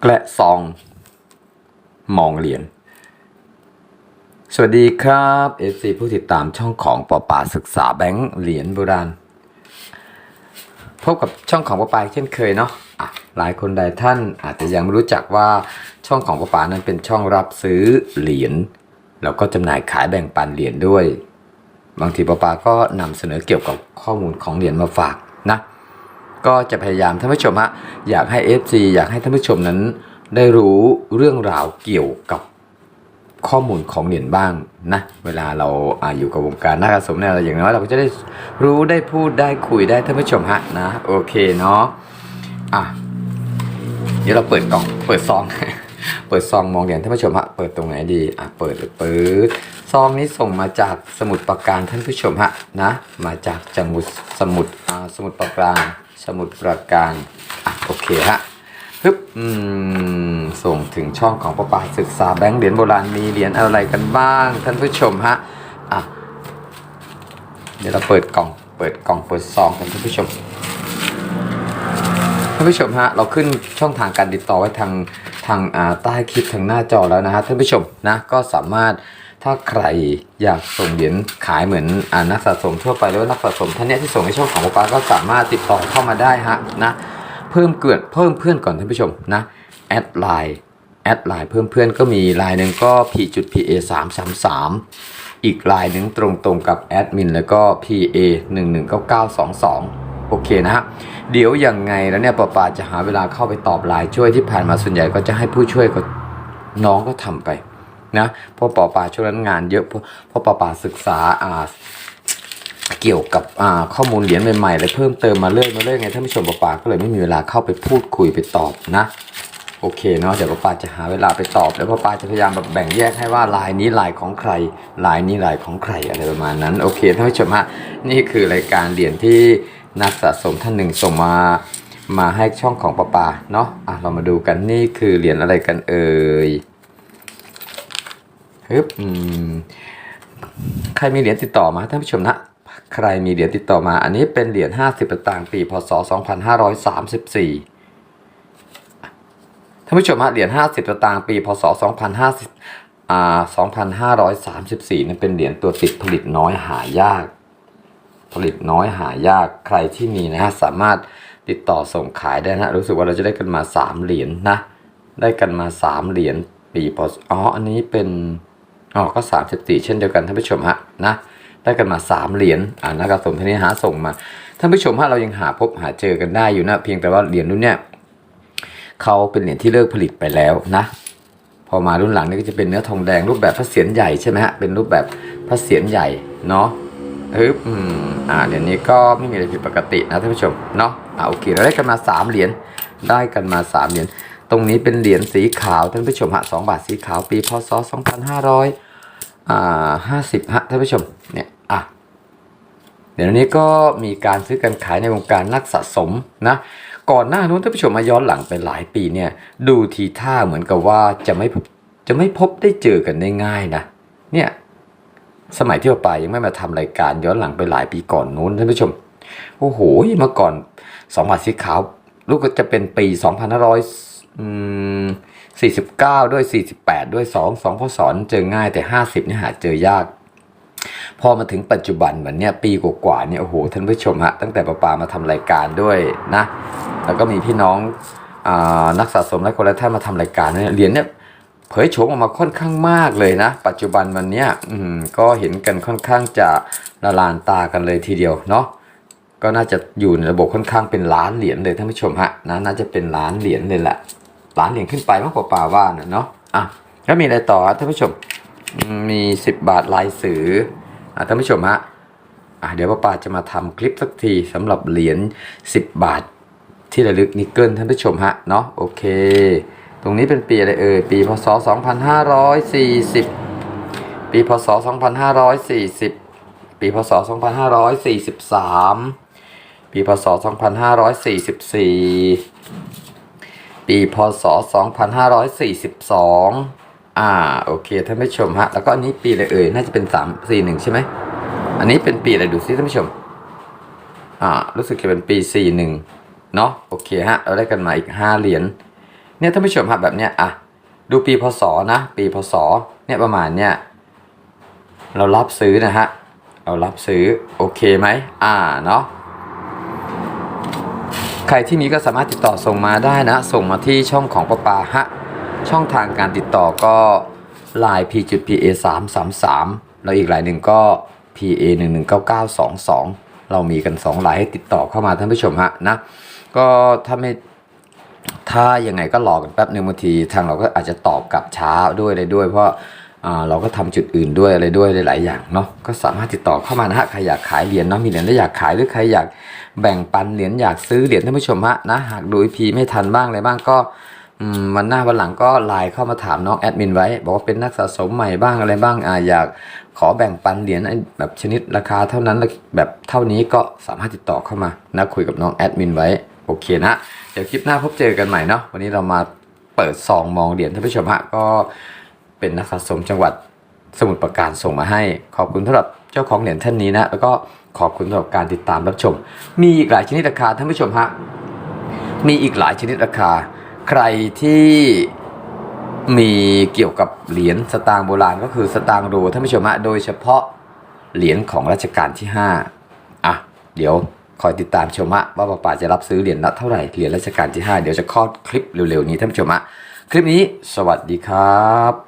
แกละซอง มองเหรียญสวัสดีครับเอซีผู้ติดตามช่องของปอป่าศึกษาแบงค์เหรียญโบราณ พบกับช่องของปอป่าเช่นเคยเนาะะหลายคนใดท่านอาจจะยังไม่รู้จักว่าช่องของปอป่านั้นเป็นช่องรับซื้อเหรียญแล้วก็จำหน่ายขายแบ่งปันเหรียญด้วย บางทีปอป่าก็นำเสนอเกี่ยวกับข้อมูลของเหรียญมาฝากนะ ก็จะพยายามท่านผู้ชมฮะอยากให้ FC อยากให้ท่านผู้ชมนั้น ได้รู้เรื่องราวเกี่ยวกับข้อมูลของเหรียญบ้างนะเวลาเราอาอยู่กับวงการนักสะสมเนี่ยเราอย่างน้อยเราก็จะได้รู้ได้พูดได้คุยได้ท่านผู้ชมฮะนะโอเคเนาะอะเดี๋ยวเราเปิดกล่องเปิดซอง เปิดซองมองเหรียญท่านผู้ชมฮะเปิดตรงไหนดีอะเปิดเปิดซองนี้ส่งมาจากสมุดปราการท่านผู้ชมฮะนะมาจากจังหวัดสมุดอ่าสมุดปราการ สมุดปราการอะโอเคฮะฮึบอืมส่งถึงช่องของประปาศึกษาแบงค์เหรียญโบราณมีเหรียญอะไรกันบ้างท่านผู้ชมฮะอะเดี๋ยวเราเปิดกล่องเปิดกล่องเปิดซองกันท่านผู้ชมท่านผู้ชมฮะเราขึ้นช่องทางการติดต่อไว้ทางทางใต้คลิปทางหน้าจอแล้วนะฮะท่านผู้ชมนะก็สามารถ ถ้าใครอยากส่งเหรียญขายเหมือนอ่านักสะสมทั่วไปหรือว่านักสะสมท่านเนี้ยที่ส่งในช่องของป๊าป๊าก็สามารถติดต่อเข้ามาได้ฮะนะเพิ่มเกิดเพิ่มเพื่อนก่อนท่านผู้ชมนะแอดไลน์แอดไลน์เพิ่มเพื่อนก็มีไลน์หนึ่งก็ p จุด pa 3 3 3อีกไลน์หนึ่งตรงตรงกับแอดมินแล้วก็ pa 1 1 9 9 2 2โอเคนะฮะเดี๋ยวยังไงแล้วเนี่ยปอปาจะหาเวลาเข้าไปตอบไลน์ช่วยที่ผ่านมาส่วนใหญ่ก็จะให้ผู้ช่วยก็น้องก็ทำไป นะเพราะปอปาช่วงนั้นงานเยอะเพราะเพราปอปาศึกษาอ่าเกี่ยวกับข้อมูลเหรียญใหม่ๆเลยเพิ่มเติมมาเรื่อยมาเรื่อยไงท่านผู้ชมปอปาก็เลยไม่มีเวลาเข้าไปพูดคุยไปตอบนะ โอเคเนาะเดี๋ยวปอปาจะหาเวลาไปตอบแล้วปอปาจะพยายามแบบแบ่งแยกให้ว่าลายนี้ลายของใคร ลายนี้ลายของใครอะไรประมาณนั้นโอเคท่านผู้ชมฮะนี่คือรายการเหรียญที่นักสะสมท่านหนึ่งส่งมามาให้ช่องของปาปาเนาะอะเรามาดูกันนี่คือเหรียญอะไรกันเอ่ย ฮึบใครมีเหรียญติดต่อมาท่านผู้ชมนะ ใครมีเหรียญติดต่อมา อันนี้เป็นเหรียญ50ต่างปีพศ 2534ท่านผู้ชมฮะเหรียญ50ต่างค์ปี พศ 2550อ่า2534นั่นเป็นเหรียญตัวติดผลิตน้อยหายาก ผลิตน้อยหายากใครที่มีนะฮะสามารถติดต่อส่งขายได้นะรู้สึกว่าเราจะได้กันมาสามเหรียญนะ ได้กันมาสามเหรียญปีพศอ๋ออันนี้เป็น อ๋อก็สามสิบสี่เช่นเดียวกันท่านผู้ชมฮะนะได้กันมาสามเหรียญอ่านักสะสมท่านนี้หาส่งมาท่านผู้ชมฮะเรายังหาพบหาเจอกันได้อยู่นะเพียงแต่ว่าเหรียญรุ่นเนี้ยเขาเป็นเหรียญที่เลิกผลิตไปแล้วนะ พอมารุ่นหลังนี่ก็จะเป็นเนื้อทองแดงรูปแบบพระเศียรใหญ่ใช่ไหมฮะเป็นรูปแบบพระเศียรใหญ่เนาะฮึบอืมอ่าเดี๋ยวนี้ก็ไม่มีอะไรผิดปกตินะท่านผู้ชมเนาะอ่าโอเคเราได้กันมาสามเหรียญได้กันมาสามเหรียญตรงนี้เป็นเหรียญสีขาวท่านผู้ชมฮะสองบาทสีขาวปีพศส องพันห้าร้อยอ่าห้าสิบฮะท่านผู้ชมเนี่ยอะเดี๋ยวนี้ก็มีการซื้อกันขายในวงการนักสะสมนะก่อนหน้านู้นท่านผู้ชมมาย้อนหลังไปหลายปีเนี่ยดูทีท่าเหมือนกับว่าจะไม่จะไม่พบได้เจอกันได้ง่ายนะเนี่ยสมัยที่เราไปยังไม่มาทำรายการย้อนหลังไปหลายปีก่อนนู้นท่านผู้ชมโอ้โหเมื่อก่อนสองบาทสีขาวลูกก็จะเป็นปีสองพันห้าร้อย 49 ด้วย 48 ด้วย 2 2พศเจอง่ายแต่ 50เนี่ยหาเจอยาก พอมาถึงปัจจุบันวันเนี้ยปีกว่าๆเนี่ยโอ้โหท่านผู้ชมฮะตั้งแต่ปาปามาทำรายการด้วยนะ แล้วก็มีพี่น้องอนักสะสมและคนละท่านมาทำรายการเนี่ยเหรียญเนี่ยเผยโฉมออกมาค่อนข้างมากเลยนะ ปัจจุบันวันเนี้ยก็เห็นกันค่อนข้างจะละลานตากันเลยทีเดียวเนาะก็น่าจะอยู่ในระบบค่อนข้างเป็นล้านเหรียญเลยท่านผู้ชมฮะนะน่าจะเป็นล้านเหรียญเลยแหละ ล้านเหรียญขึ้นไปมากกว่าป่าว่านะเนาะอะแล้วมีอะไรต่อท่านผู้ชมมี 10 บาทลายสืออะท่านผู้ชมฮะอะเดี๋ยวป้าป่าจะมาทำคลิปสักทีสำหรับเหรียญ10 บาทที่ระลึกนิกเกิลท่านผู้ชมฮะเนาะโอเค ตรงนี้เป็นปีอะไรเอ่ยปีพศ 2540 ปีพศ 2540 ปีพศ 2543 ปีพศ 2544 ปีพศ 2542 อ่า โอเค ท่านผู้ชมฮะ แล้วก็อันนี้ปีอะไรเอ่ย น่าจะเป็น 3 4 1 ใช่ไหม อันนี้เป็นปีอะไรดูซิท่านผู้ชม อ่า รู้สึกจะเป็นปี 41 เนาะโอเคฮะ เราได้กันมาอีก 5 เหรียญ เนี่ยท่านผู้ชมครับแบบเนี้ย อะ ดูปีพศนะ ปีพศ เนี่ยประมาณเนี่ย เรารับซื้อนะฮะ เรารับซื้อ โอเคไหม อ่า เนาะ ใครที่มีก็สามารถติดต่อส่งมาได้นะ ส่งมาที่ช่องของปะปาฮะ ช่องทางการติดต่อก็ line p p a 3 3 3แล้วอีกหลายหนึ่งก็ pa 1 1 9 9 2 2เรามีกัน2ลายให้ติดต่อเข้ามาท่านผู้ชมฮะนะ ก็ถ้าไม่ถ้ายังไงก็รอกันแป๊บหนึ่งบางทีทางเราก็อาจจะตอบกลับช้าด้วยอะไรด้วย เพราะ เราก็ทำจุดอื่นด้วยอะไรด้วยหลายๆอย่างเนาะก็สามารถติดต่อเข้ามานะฮะใครอยากขายเหรียญเนาะมีเหรียญแล้วอยากขายหรือใครอยากแบ่งปันเหรียญอยากซื้อเหรียญท่านผู้ชมฮะนะหากดูอีพีไม่ทันบ้างอะไรบ้างก็มวันหน้าวันหลังก็ไลน์เข้ามาถามน้องแอดมินไว้ บอกว่าเป็นนักสะสมใหม่บ้างอะไรบ้างออยากขอแบ่งปันเหรียญแบบชนิดราคาเท่านั้นแบบเท่านี้ก็สามารถติดต่อเข้ามานะคุยกับน้องแอดมินไว้โอเคนะ เดี๋ยวคลิปหน้าพบเจอกันใหม่เนาะวันนี้เรามาเปิดซองมองเหรียญท่านผู้ชมฮะก็ เป็นนักสะสมจังหวัดสมุทรปราการส่งมาให้ ขอบคุณสำหรับเจ้าของเหรียญท่านนี้นะ แล้วก็ขอบคุณสำหรับการติดตามรับชม มีอีกหลายชนิดราคาท่านผู้ชมฮะ มีอีกหลายชนิดราคา ใครที่มีเกี่ยวกับเหรียญสตางค์โบราณก็คือสตางค์รูท่านผู้ชมฮะ โดยเฉพาะเหรียญของรัชกาลที่ห้าอะ เดี๋ยวคอยติดตามชมฮะว่าป้าป่าจะรับซื้อเหรียญละเท่าไหร่เหรียญรัชกาลที่ 5 เดี๋ยวจะคลอดคลิปเร็วๆนี้ท่านผู้ชมฮะคลิปนี้สวัสดีครับ